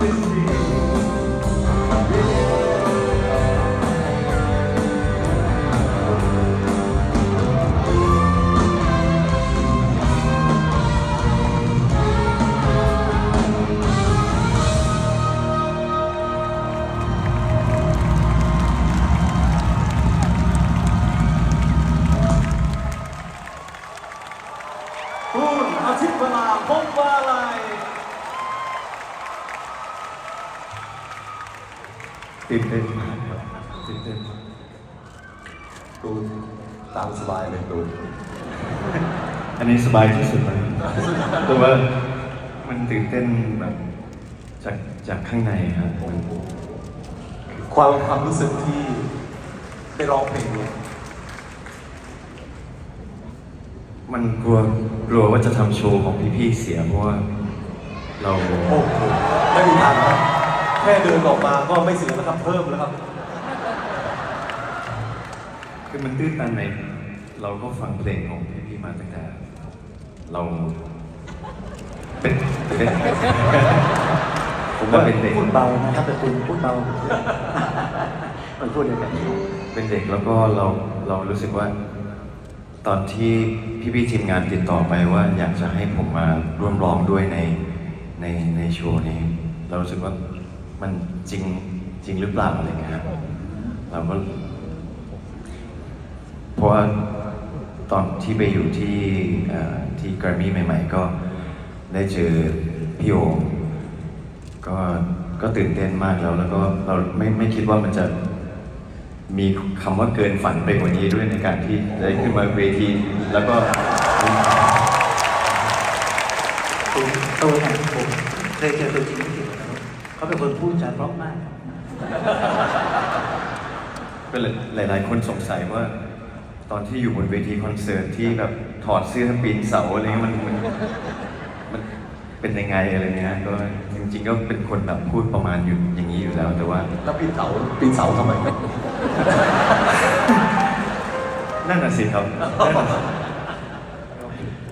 ฝั ตื่นเต้นมากครับตื่นเต้นมากตูนตามสบายเลยตูนอันนี้สบายที่สุดเลยแต่ว่ามันตื่นเต้นแบบจากจากข้างในครับมันความความรู้สึกที่ได้ร้องเพลงเนี่ยมันกลัวกลัวว่าจะทำโชว์ของพี่ๆเสียเพราะว่าเราโอ้โหไม่มีทางครับ แค่เดินออกมาก็ไม่เสียแล้วครับเพิ่มแล้วครับ คือมันตื้นตันในเราก็ฟังเพลงของพี่ๆมาตั้งแต่เราเป็นเป็นผมว่าเป็นเด็กพูดเบานะครับแต่คุณพูดเบามันพูดยังไงเป็นเด็กแล้วก็เราเรารู้สึกว่า ตอนที่พี่ๆทีมงานติดต่อไปว่า อยากจะให้ผมมาร่วมร้องด้วยในในในโชว์นี้ เรารู้สึกว่า มันจริงจริงหรือเปล่าอะไรเงี้ยครับเราก็เพราะว่าตอนที่ไปอยู่ที่ที่แกรมี่ใหม่ ๆ ก็ได้เจอพี่โอมก็ก็ตื่นเต้นมากแล้ว แล้วก็เราไม่ไม่คิดว่ามันจะมีคำว่าเกินฝันไปกว่านี้ด้วยในการที่ได้ขึ้นมาเวที แล้วก็คุณโตเนี่ยผมเคยเจอตัวจริงที่ เขาเป็นคนพูดจาเพราะมากเป็นหลาย ๆ คนสงสัยว่า ตอนที่อยู่บนเวทีคอนเสิร์ตที่แบบถอดเสื้อปีนเสาอะไรเงี้ยมันมันมันเป็นยังไงอะไรเงี้ยก็จริง ๆ ก็เป็นคนแบบพูดประมาณอยู่อย่างนี้อยู่แล้ว แต่ว่าแล้วปีนเสาปีนเสาทำไมครับนั่นน่ะสิครับ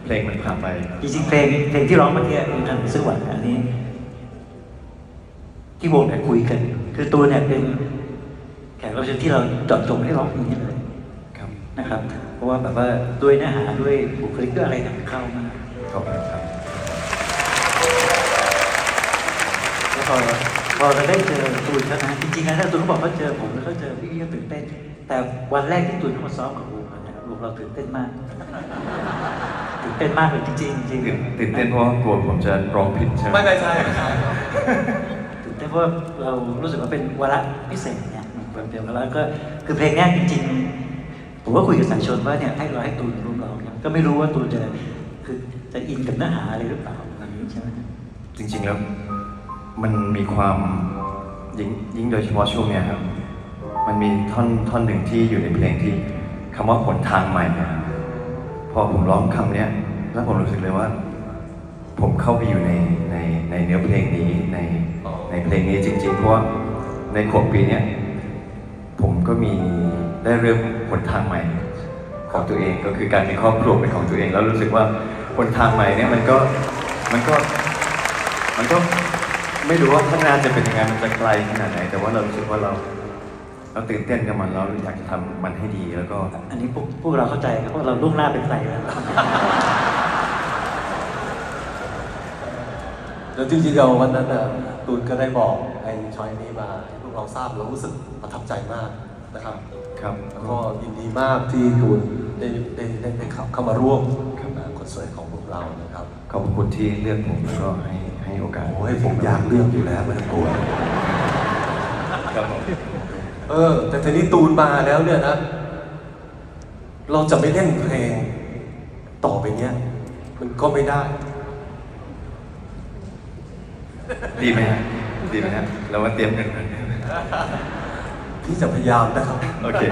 เพลงมันผ่านไป จริงๆเพลงเพลงที่ร้องเมื่อกี้เป็นอันซึ่งหวานอันนี้ ที่วงเนี่ยคุยกัน คือตัวเนี่ยเป็นแขกรับเชิญที่เราเจาะจงให้ร้องเพลงนี้เลยครับนะครับ เพราะว่าแบบว่าด้วยเนื้อหาด้วยบุคลิกด้วยอะไรต่างๆเข้ามากขอบคุณครับแล้วพอพอเราได้เจอตูนแล้วนะจริงๆนะถ้าตูนเขาบอกเขาเจอผมแล้วเขาเจอพี่ก็ตื่นเต้น แต่วันแรกที่ตูนเขามาซ้อมกับวงเราเนี่ยวงเราตื่นเต้นมากตื่นเต้นมากเลยจริงๆจริงตื่นตื่นเต้นเพราะว่ากลัวผมจะร้องผิดใช่ไหมไม่ไม่ใช่ไม่ใช่ตื่นเต้นเพ ราะเรารู้สึกว่าเป็นวาระพิเศษเนี่ยเดียวกันแล้วก็คือเพลงนี้จริงๆผมก็คุยกับสายชนว่าเนี่ยให้เราให้ตูนรู้เราเนี่ยก็ไม่รู้ว่าตูนจะคือจะอินกับเนื้อหาอะไรหรือเปล่าแบบนี้ใช่ไหมจริง ๆแล้วมันมีความยิ่งยิ่งโดยเฉพาะช่วงเนี้ยครับ มันมีท่อนท่อนหนึ่งที่อยู่ในเพลงที่คำว่าหนทางใหม่นะพอผมร้องคำเนี้ยแล้วผมรู้สึกเลยว่า ผมเข้าไปอยู่ในในในเนื้อเพลงนี้ใน เพลงนี้จริงๆ เพราะว่าในขวบปีนี้ผมก็มีได้เริ่มหนทางใหม่ของตัวเองก็คือการมีครอบครัวเป็นของตัวเอง แล้วรู้สึกว่าหนทางใหม่เนี่ยมันก็มันก็มันก็ไม่รู้ว่าข้างหน้าจะเป็นยังไงมันจะไกลขนาดไหน แต่ว่าเรารู้สึกว่าเราเราตื่นเต้นกับมันเราอยากจะทำมันให้ดีแล้วก็ อันนี้พวกพวกเราเข้าใจครับเพราเราล่วงหน้าเป็นใครแล้ว แล้วจริงๆเราวันนั้นน่ะตูนก็ได้บอกไอ้ชอยนี้มาให้พวกเราทราบเรารู้สึกประทับใจมากนะครับ ครับแล้วก็ยินดีมากที่ตูนได้ได้ได้ได้เข้าเข้ามาร่วมกับคอนเสิร์ตของพวกเรานะครับ ขอบคุณที่เลือกผมแล้วก็ให้ให้โอกาสโอ้ยผมอยากเลือกอยู่แล้วไม่ต้องกลัวครับผมเออ แต่ทีนี้ตูนมาแล้วเนี่ยนะ เราจะไม่เล่นเพลงต่อไปเนี้ยมันก็ไม่ได้ ดีไหมฮะดีไหมฮะเรามาเตรียมกัน พี่จะพยายามนะครับ โอเค